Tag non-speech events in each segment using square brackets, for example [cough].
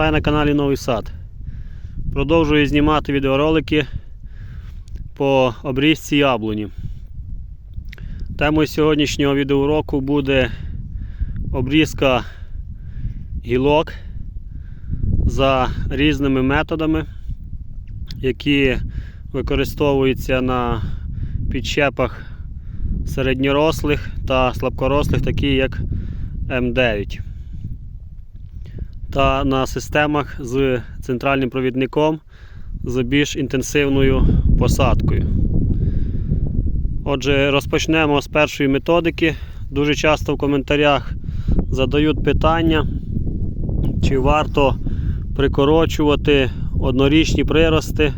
Вітаю на каналі Новий Сад. Продовжую знімати відеоролики по обрізці яблуні. Темою сьогоднішнього відеоуроку буде обрізка гілок за різними методами, які використовуються на підщепах середньорослих та слабкорослих, такі як М9 та на системах з центральним провідником з більш інтенсивною посадкою. Отже, розпочнемо з першої методики. Дуже часто в коментарях задають питання, чи варто прикорочувати однорічні прирости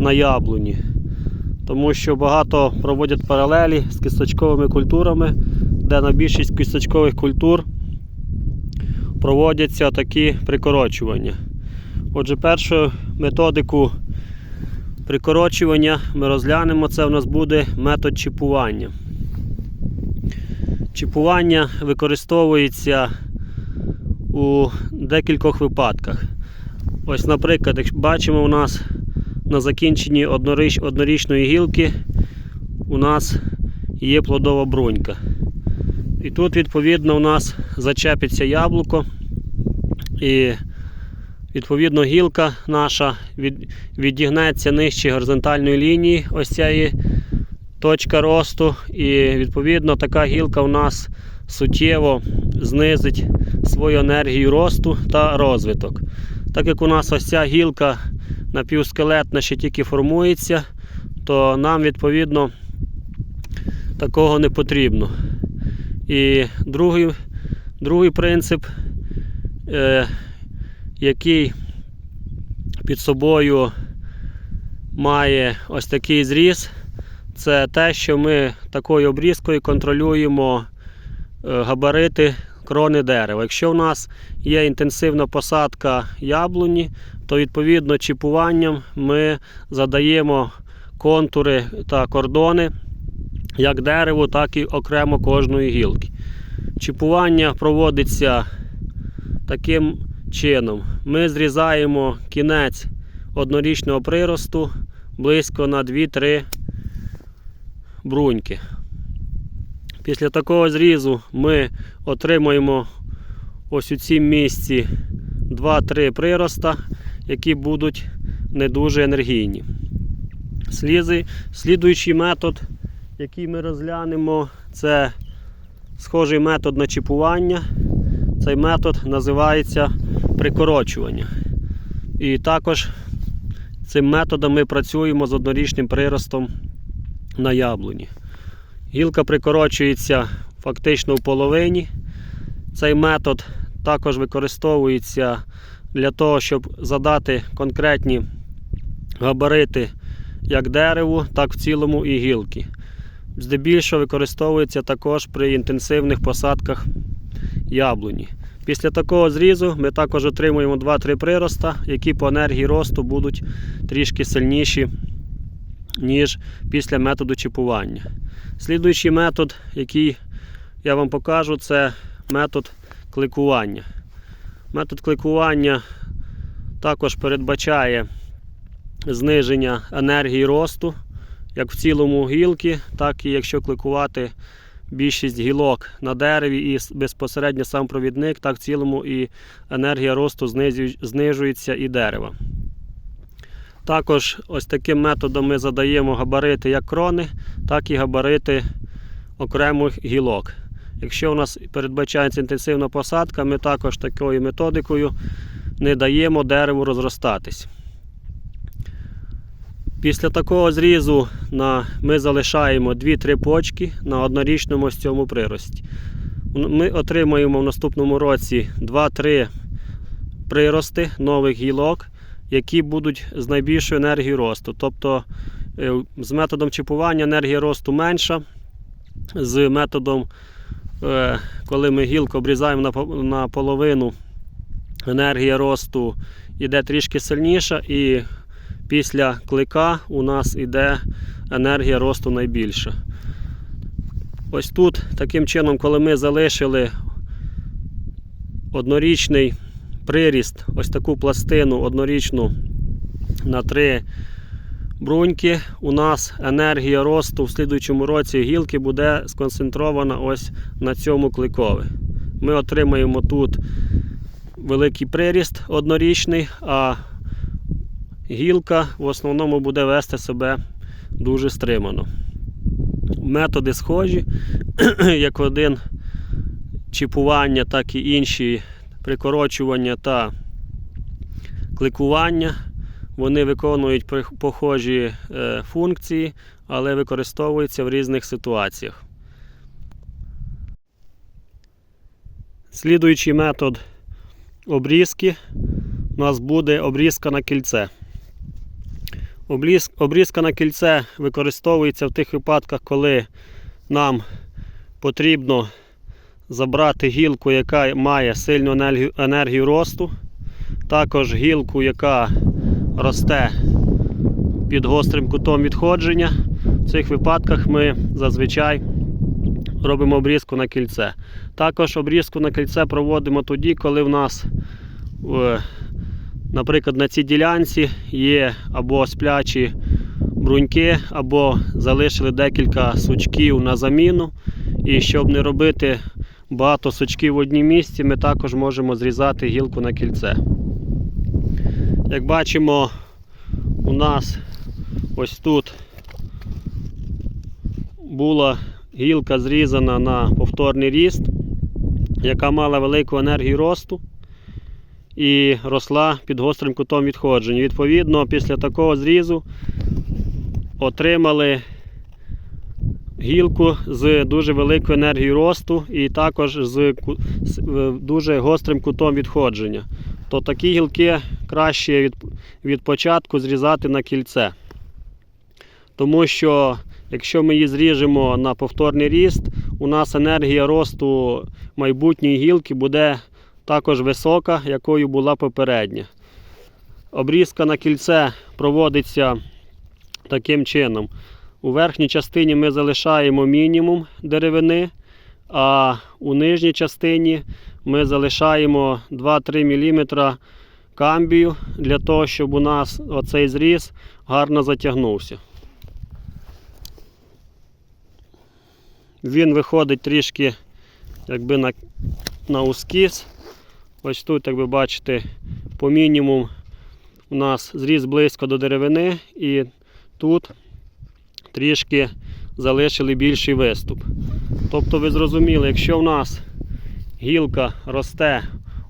на яблуні. Тому що багато проводять паралелі з кісточковими культурами, де на більшість кісточкових культур проводяться такі прикорочування. Отже, першу методику прикорочування ми розглянемо. Це у нас буде метод чіпування. Чіпування використовується у декількох випадках. Ось, наприклад, як бачимо, у нас на закінченні одноріч, однорічної гілки у нас є плодова брунька. І тут, відповідно, у нас зачепиться яблуко, і відповідно гілка наша відігнеться нижче горизонтальної лінії, ось цієї точка росту. І відповідно така гілка у нас суттєво знизить свою енергію росту та розвиток. Так як у нас ось ця гілка напівскелетна ще тільки формується, то нам відповідно такого не потрібно. І другий другий принцип, е, який під собою має ось такий зріз, це те, що ми такою обрізкою контролюємо е, габарити крони дерева. Якщо в нас є інтенсивна посадка яблуні, то відповідно чіпуванням ми задаємо контури та кордони як дереву, так і окремо кожної гілки. Чіпування проводиться таким чином. Ми зрізаємо кінець однорічного приросту близько на 2-3 бруньки. Після такого зрізу ми отримуємо ось у цім місці 2-3 прироста, які будуть не дуже енергійні. Слізи, Слідуючий метод який ми розглянемо, це схожий метод на чіпування. Цей метод називається прикорочування. І також цим методом ми працюємо з однорічним приростом на яблуні. Гілка прикорочується фактично в половині. Цей метод також використовується для того, щоб задати конкретні габарити як дереву, так в цілому і гілки здебільшого використовується також при інтенсивних посадках яблуні. Після такого зрізу ми також отримуємо 2-3 прироста, які по енергії росту будуть трішки сильніші, ніж після методу чіпування. Слідуючий метод, який я вам покажу, це метод кликування. Метод кликування також передбачає зниження енергії росту як в цілому гілки, так і якщо кликувати більшість гілок на дереві і безпосередньо сам провідник, так в цілому і енергія росту знижується і дерева. Також ось таким методом ми задаємо габарити як крони, так і габарити окремих гілок. Якщо у нас передбачається інтенсивна посадка, ми також такою методикою не даємо дереву розростатись. Після такого зрізу на, ми залишаємо 2-3 почки на однорічному ось цьому прирості. Ми отримаємо в наступному році 2-3 прирости нових гілок, які будуть з найбільшою енергією росту. Тобто е, з методом чіпування енергія росту менша. З методом, е, коли ми гілку обрізаємо на половину, енергія росту йде трішки сильніша. і після клика у нас йде енергія росту найбільша. Ось тут, таким чином, коли ми залишили однорічний приріст, ось таку пластину однорічну на три бруньки, у нас енергія росту в слідуючому році гілки буде сконцентрована ось на цьому кликові. Ми отримаємо тут великий приріст однорічний, а гілка в основному буде вести себе дуже стримано. Методи схожі, [clears throat] як один чіпування, так і інші прикорочування та кликування. Вони виконують похожі е, функції, але використовуються в різних ситуаціях. Слідуючий метод обрізки у нас буде обрізка на кільце. Обріз- Обрізка на кільце використовується в тих випадках, коли нам потрібно забрати гілку, яка має сильну енергію, енергію росту, також гілку, яка росте під гострим кутом відходження. В цих випадках ми зазвичай робимо обрізку на кільце. Також обрізку на кільце проводимо тоді, коли в нас, е, наприклад, на цій ділянці є або сплячі бруньки, або залишили декілька сучків на заміну. І щоб не робити багато сучків в одній місці, ми також можемо зрізати гілку на кільце. Як бачимо, у нас ось тут була гілка зрізана на повторний ріст, яка мала велику енергію росту і росла під гострим кутом відходження. Відповідно, після такого зрізу отримали гілку з дуже великою енергією росту і також з е, дуже гострим кутом відходження. То такі гілки краще від, від початку зрізати на кільце. Тому що якщо ми її зріжемо на повторний ріст, у нас енергія росту майбутньої гілки буде також висока, якою була попередня. Обрізка на кільце проводиться таким чином. У верхній частині ми залишаємо мінімум деревини, а у нижній частині ми залишаємо 2-3 мм камбію для того, щоб у нас оцей зріз гарно затягнувся. Він виходить трішки якби на, на ускіс. Ось тут, як ви бачите, по мінімум у нас зріз близько до деревини і тут трішки залишили більший виступ. Тобто ви зрозуміли, якщо в нас гілка росте,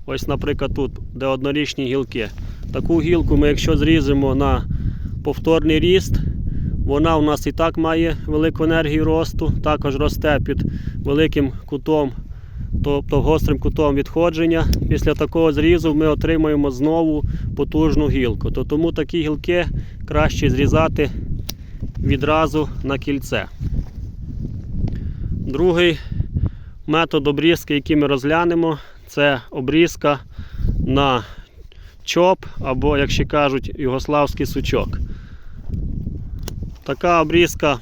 ось, наприклад, тут, де однорічні гілки, таку гілку ми, якщо зріжемо на повторний ріст, вона у нас і так має велику енергію росту, також росте під великим кутом, тобто гострим кутом відходження. Після такого зрізу ми отримаємо знову потужну гілку. То тому такі гілки краще зрізати відразу на кільце. Другий метод обрізки, який ми розглянемо, це обрізка на чоп або, як ще кажуть, югославський сучок. Така обрізка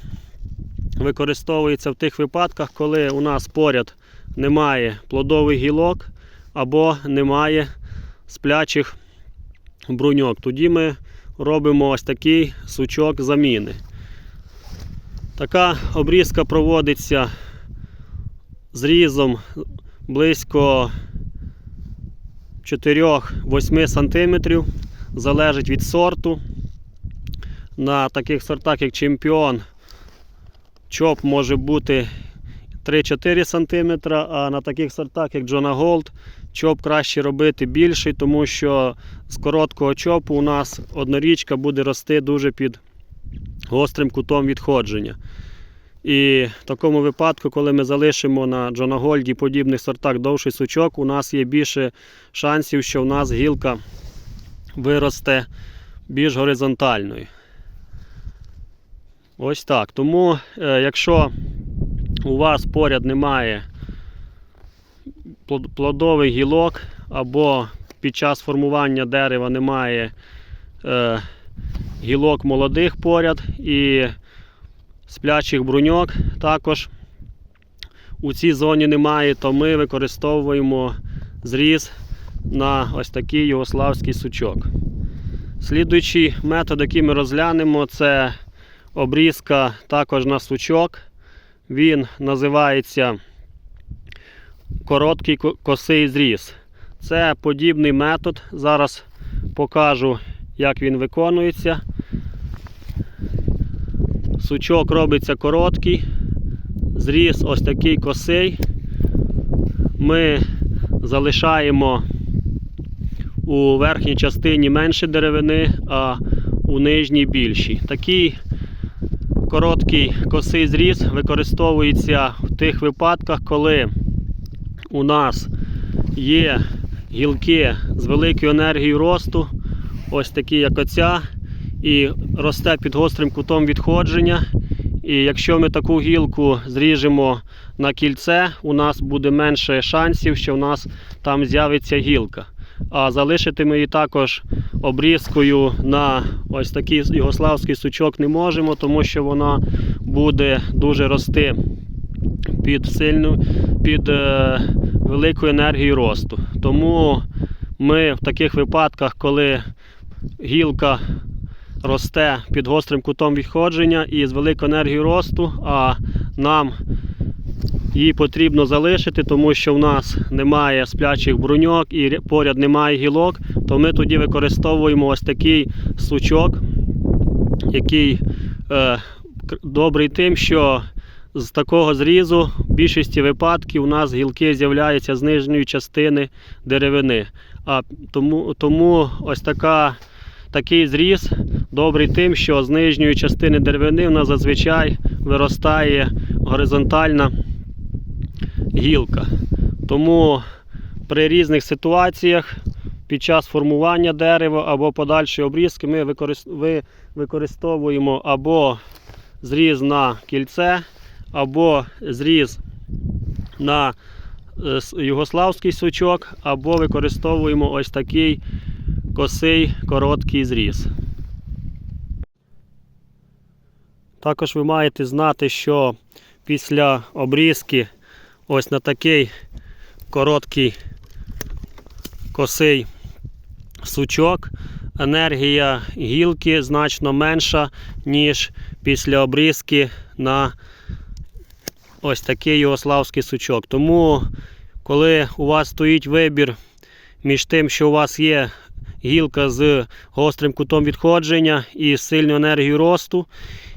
використовується в тих випадках, коли у нас поряд немає плодових гілок або немає сплячих бруньок. Тоді ми робимо ось такий сучок заміни. Така обрізка проводиться зрізом близько 4-8 см, залежить від сорту. На таких сортах, як чемпіон, чоп може бути 3-4 см, а на таких сортах, як Джона Голд, чоп краще робити більший, тому що з короткого чопу у нас однорічка буде рости дуже під гострим кутом відходження. І в такому випадку, коли ми залишимо на Джона Гольді подібних сортах довший сучок, у нас є більше шансів, що в нас гілка виросте більш горизонтальною. Ось так. Тому, е, якщо у вас поряд немає плод- плодових гілок, або під час формування дерева немає е, гілок молодих поряд і сплячих бруньок також у цій зоні немає, то ми використовуємо зріз на ось такий югославський сучок. Слідуючий метод, який ми розглянемо, це обрізка також на сучок. Він називається короткий косий зріз. Це подібний метод. Зараз покажу, як він виконується. Сучок робиться короткий, зріз ось такий косий. Ми залишаємо у верхній частині менше деревини, а у нижній більші. Такий короткий косий зріз використовується в тих випадках, коли у нас є гілки з великою енергією росту, ось такі, як оця, і росте під гострим кутом відходження. І якщо ми таку гілку зріжемо на кільце, у нас буде менше шансів, що в нас там з'явиться гілка. А залишити ми її також обрізкою на ось такий югославський сучок не можемо, тому що вона буде дуже рости під сильну, під е, великою енергією росту. Тому ми в таких випадках, коли гілка росте під гострим кутом відходження і з великою енергією росту, а нам її потрібно залишити, тому що в нас немає сплячих бруньок і поряд немає гілок, то ми тоді використовуємо ось такий сучок, який е, добрий тим, що з такого зрізу в більшості випадків у нас гілки з'являються з нижньої частини деревини. А тому, тому ось така, такий зріз добрий тим, що з нижньої частини деревини у нас зазвичай виростає горизонтальна гілка. Тому при різних ситуаціях під час формування дерева або подальшої обрізки ми використовуємо або зріз на кільце, або зріз на е, югославський сучок, або використовуємо ось такий косий короткий зріз. Також ви маєте знати, що після обрізки ось на такий короткий косий сучок енергія гілки значно менша, ніж після обрізки на ось такий югославський сучок. Тому, коли у вас стоїть вибір між тим, що у вас є гілка з гострим кутом відходження і сильною енергією росту,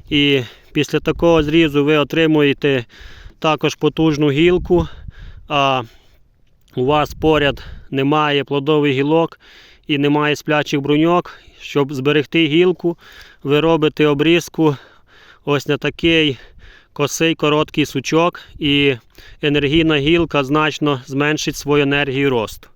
і після такого зрізу ви отримуєте також потужну гілку, а у вас поряд немає плодових гілок і немає сплячих бруньок. Щоб зберегти гілку, ви робите обрізку ось на такий косий короткий сучок, і енергійна гілка значно зменшить свою енергію росту.